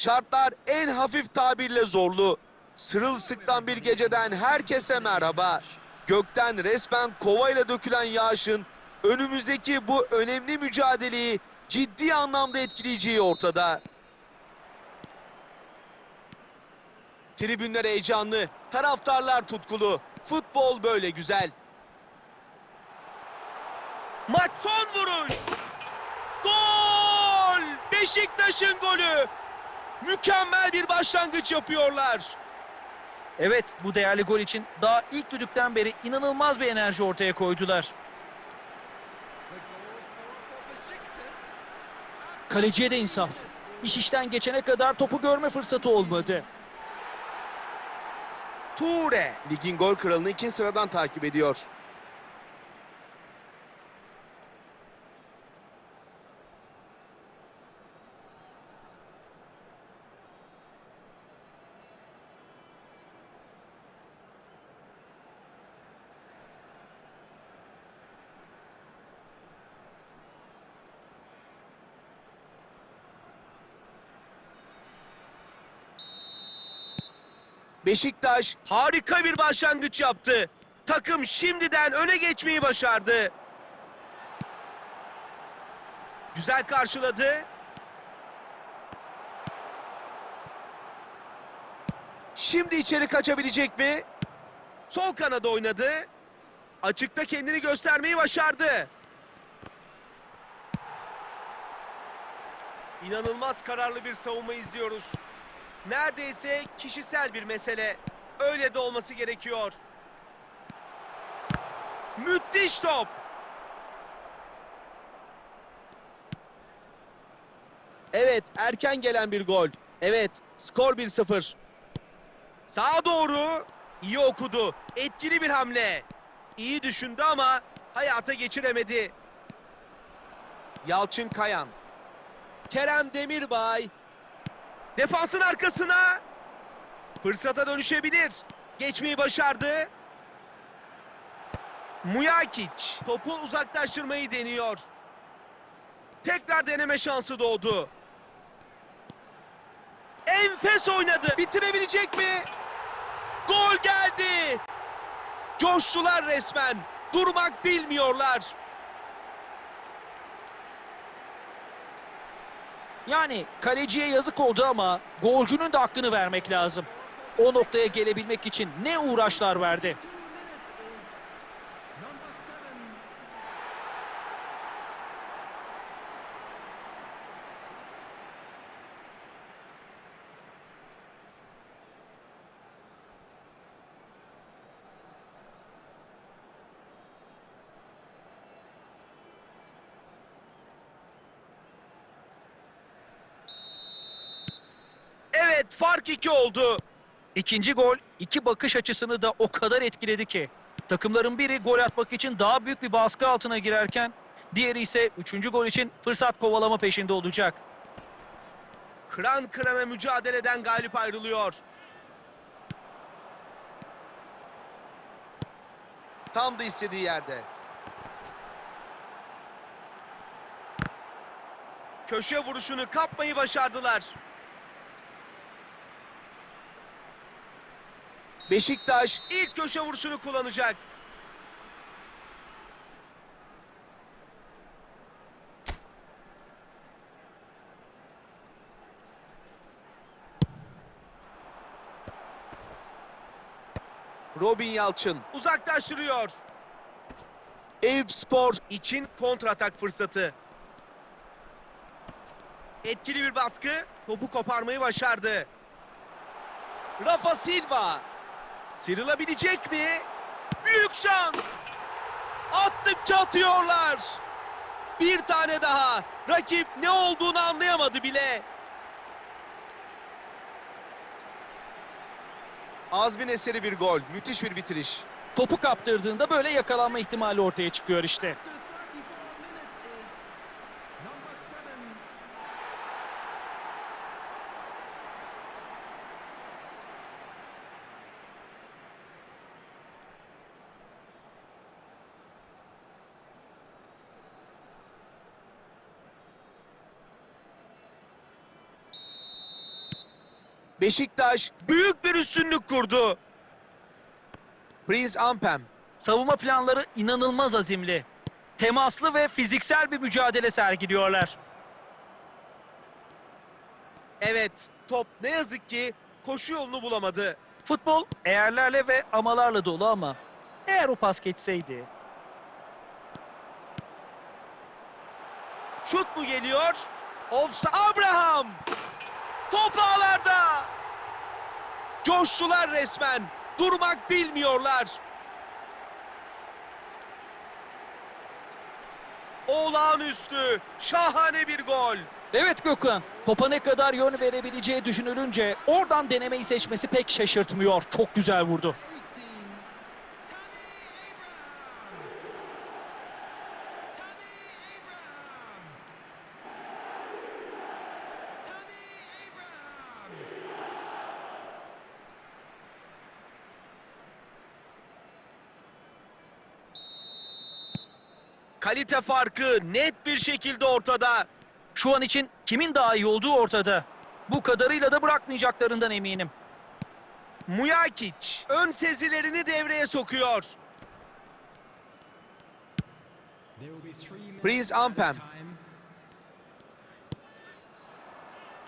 Şartlar en hafif tabirle zorlu. Sırılsıktan bir geceden herkese merhaba. Gökten resmen kovayla dökülen yağışın önümüzdeki bu önemli mücadeleyi ciddi anlamda etkileyeceği ortada. Tribünler heyecanlı, taraftarlar tutkulu. Futbol böyle güzel. Maç son vuruş. Gol! Beşiktaş'ın golü. Mükemmel bir başlangıç yapıyorlar. Evet bu değerli gol için daha ilk düdükten beri inanılmaz bir enerji ortaya koydular. Kaleciye de insaf. İş işten geçene kadar topu görme fırsatı olmadı. Ture ligin gol kralını ikinci sıradan takip ediyor. Beşiktaş harika bir başlangıç yaptı. Takım şimdiden öne geçmeyi başardı. Güzel karşıladı. Şimdi içeri kaçabilecek mi? Sol kanada oynadı. Açıkta kendini göstermeyi başardı. İnanılmaz kararlı bir savunma izliyoruz. Neredeyse kişisel bir mesele. Öyle de olması gerekiyor. Müthiş top. Evet, erken gelen bir gol. Evet, skor 1-0. Sağa doğru iyi okudu. Etkili bir hamle. İyi düşündü ama hayata geçiremedi. Yalçın Kayan. Kerem Demirbay. Defansın arkasına. Fırsata dönüşebilir. Geçmeyi başardı. Mujakic topu uzaklaştırmayı deniyor. Tekrar deneme şansı doğdu. Enfes oynadı. Bitirebilecek mi? Gol geldi. Coştular resmen. Durmak bilmiyorlar. Yani kaleciye yazık oldu ama golcünün de hakkını vermek lazım. O noktaya gelebilmek için ne uğraşlar verdi. Evet fark iki oldu. İkinci gol iki bakış açısını da o kadar etkiledi ki. Takımların biri gol atmak için daha büyük bir baskı altına girerken diğeri ise üçüncü gol için fırsat kovalama peşinde olacak. Kıran kırana mücadeleden galip ayrılıyor. Tam da istediği yerde. Köşe vuruşunu kapmayı başardılar. Beşiktaş ilk köşe vuruşunu kullanacak. Robin Yalçın uzaklaştırıyor. Eyüp Spor için kontratak fırsatı. Etkili bir baskı topu koparmayı başardı. Rafa Silva sıyrılabilecek mi? Büyük şans. Attıkça atıyorlar. Bir tane daha. Rakip ne olduğunu anlayamadı bile. Azmin eseri bir gol. Müthiş bir bitiriş. Topu kaptırdığında böyle yakalanma ihtimali ortaya çıkıyor işte. Beşiktaş büyük bir üstünlük kurdu. Prince Ampem Savunma planları inanılmaz azimli. Temaslı ve fiziksel bir mücadele sergiliyorlar. Evet, top ne yazık ki koşu yolunu bulamadı. Futbol eğerlerle ve amalarla dolu ama eğer o pas geçseydi Şut mu geliyor? Offside. Abraham! Top ağlarda! Coştular resmen. Durmak bilmiyorlar. Olağanüstü, şahane bir gol. Evet Gökhan, topa ne kadar yön verebileceği düşünülünce oradan denemeyi seçmesi pek şaşırtmıyor. Çok güzel vurdu. Kalite farkı net bir şekilde ortada. Şu an için kimin daha iyi olduğu ortada. Bu kadarıyla da bırakmayacaklarından eminim. Mujakic ön sezilerini devreye sokuyor. Prince Ampem.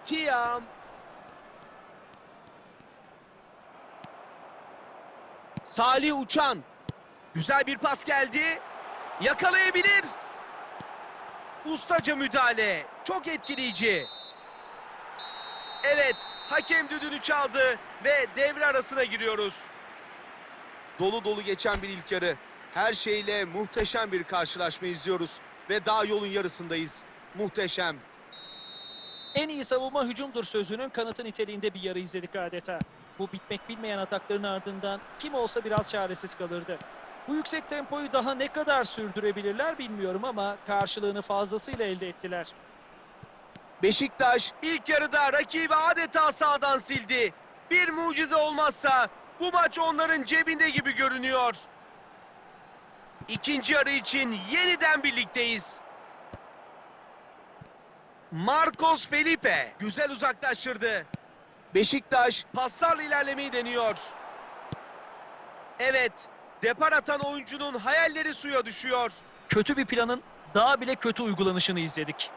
Tiam. Salih Uçan. Güzel bir pas geldi. Yakalayabilir. Ustaca müdahale. Çok etkileyici. Evet, hakem düdüğünü çaldı ve devre arasına giriyoruz. Dolu dolu geçen bir ilk yarı. Her şeyle muhteşem bir karşılaşma izliyoruz ve daha yolun yarısındayız. Muhteşem. En iyi savunma hücumdur sözünün kanıtı niteliğinde bir yarı izledik adeta. Bu bitmek bilmeyen atakların ardından kim olsa biraz çaresiz kalırdı. Bu yüksek tempoyu daha ne kadar sürdürebilirler bilmiyorum ama karşılığını fazlasıyla elde ettiler. Beşiktaş ilk yarıda rakibi adeta sağdan sildi. Bir mucize olmazsa bu maç onların cebinde gibi görünüyor. İkinci yarı için yeniden birlikteyiz. Marcos Felipe güzel uzaklaştırdı. Beşiktaş paslarla ilerlemeyi deniyor. Evet, depar atan oyuncunun hayalleri suya düşüyor. Kötü bir planın daha bile kötü uygulanışını izledik.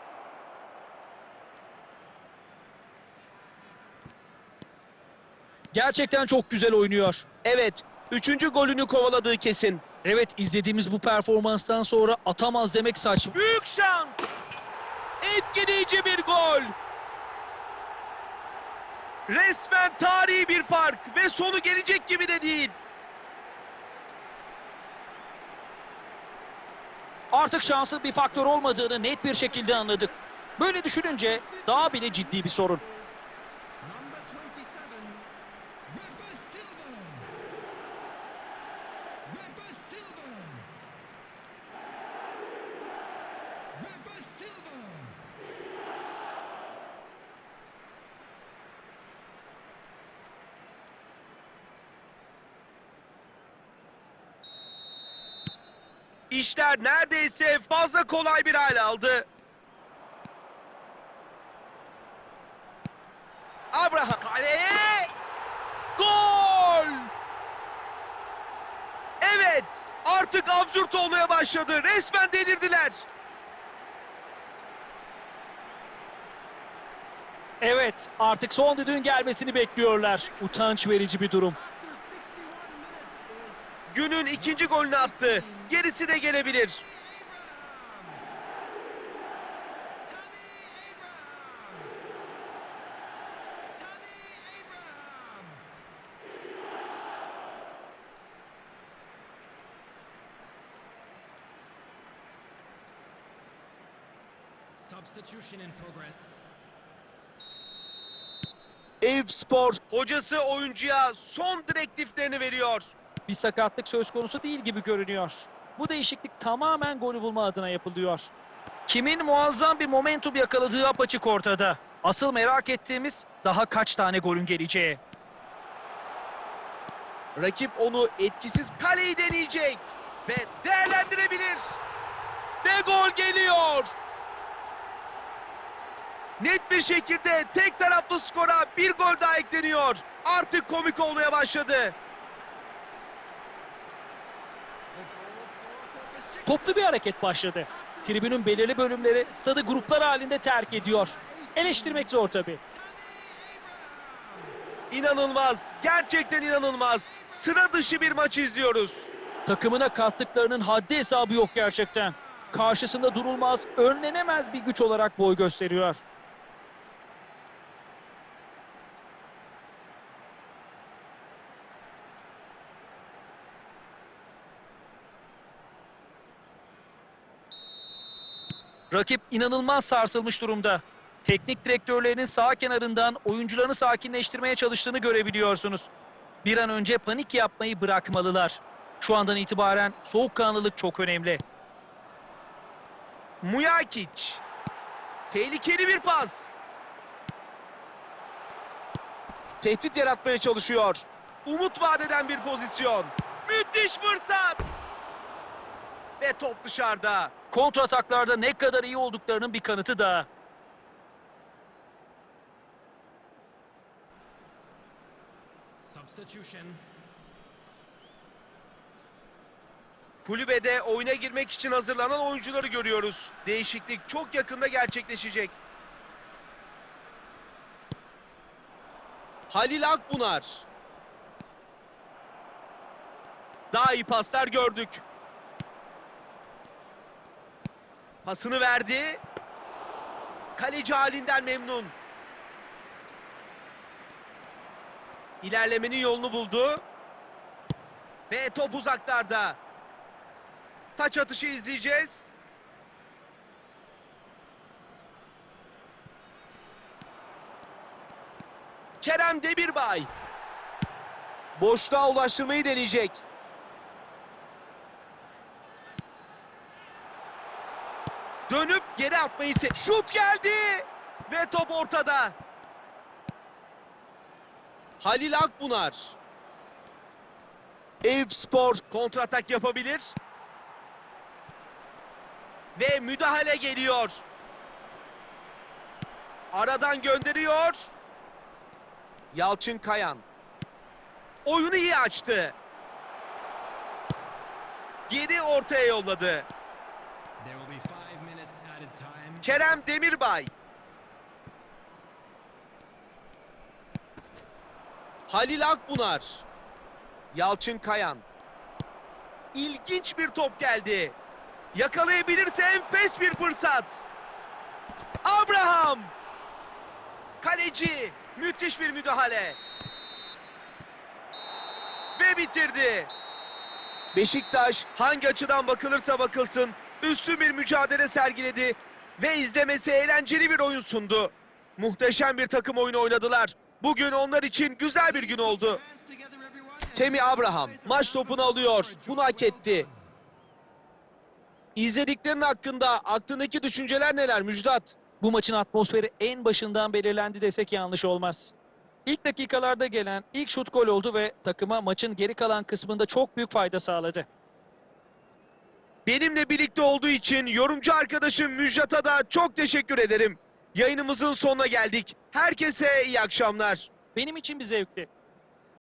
Gerçekten çok güzel oynuyor. Evet, üçüncü golünü kovaladığı kesin. Evet izlediğimiz bu performanstan sonra atamaz demek saçma. Büyük şans. Etkileyici bir gol. Resmen tarihi bir fark ve sonu gelecek gibi de değil. Artık şansın bir faktör olmadığını net bir şekilde anladık. Böyle düşününce daha bile ciddi bir sorun. İşler neredeyse fazla kolay bir hal aldı. Abraham kaleye. Gol! Evet, artık absürt olmaya başladı. Resmen delirdiler. Evet artık son düdüğün gelmesini bekliyorlar. Utanç verici bir durum. Günün ikinci golünü attı. Gerisi de gelebilir. Eyüp Spor hocası oyuncuya son direktiflerini veriyor. Bir sakatlık söz konusu değil gibi görünüyor. Bu değişiklik tamamen golü bulma adına yapılıyor. Kimin muazzam bir momentum yakaladığı apaçık ortada. Asıl merak ettiğimiz daha kaç tane golün geleceği. Rakip onu etkisiz kaleyi deneyecek ve değerlendirebilir. Ve gol geliyor. Net bir şekilde tek taraflı skora bir gol daha ekleniyor. Artık komik olmaya başladı. Toplu bir hareket başladı. Tribünün belirli bölümleri stadı gruplar halinde terk ediyor. Eleştirmek zor tabii. İnanılmaz, gerçekten inanılmaz. Sıra dışı bir maç izliyoruz. Takımına kattıklarının haddi hesabı yok gerçekten. Karşısında durulmaz, önlenemez bir güç olarak boy gösteriyor. Rakip inanılmaz sarsılmış durumda. Teknik direktörlerinin sağ kenarından oyuncularını sakinleştirmeye çalıştığını görebiliyorsunuz. Bir an önce panik yapmayı bırakmalılar. Şu andan itibaren soğukkanlılık çok önemli. Mujakic. Tehlikeli bir pas. Tehdit yaratmaya çalışıyor. Umut vadeden bir pozisyon. Müthiş fırsat. Ve top dışarıda. Kontrataklarda ne kadar iyi olduklarının bir kanıtı daha. Substitution. Kulübede oyuna girmek için hazırlanan oyuncuları görüyoruz. Değişiklik çok yakında gerçekleşecek. Halil Akbunar. Daha iyi paslar gördük. Pasını verdi. Kaleci halinden memnun. İlerlemenin yolunu buldu. Ve top uzaklarda. Taç atışı izleyeceğiz. Kerem Demirbay. Boşluğa ulaştırmayı deneyecek. Dönüp geri atmayı se... Şut geldi! Ve top ortada. Halil Akbunar. Eyüp Spor kontratak yapabilir. Ve müdahale geliyor. Aradan gönderiyor. Yalçın Kayan. Oyunu iyi açtı. Geri ortaya yolladı. Kerem Demirbay. Halil Akbunar. Yalçın Kayan. İlginç bir top geldi. Yakalayabilirse enfes bir fırsat. Abraham. Kaleci. Müthiş bir müdahale. Ve bitirdi. Beşiktaş hangi açıdan bakılırsa bakılsın üstün bir mücadele sergiledi ve izlemesi eğlenceli bir oyun sundu. Muhteşem bir takım oyunu oynadılar. Bugün onlar için güzel bir gün oldu. Temi Abraham maç topunu alıyor. Bunu hak etti. İzlediklerin hakkında aklındaki düşünceler neler Müjdat? Bu maçın atmosferi en başından belirlendi desek yanlış olmaz. İlk dakikalarda gelen ilk şut gol oldu ve takıma maçın geri kalan kısmında çok büyük fayda sağladı. Benimle birlikte olduğu için yorumcu arkadaşım Müjdat'a da çok teşekkür ederim. Yayınımızın sonuna geldik. Herkese iyi akşamlar. Benim için bir zevkti.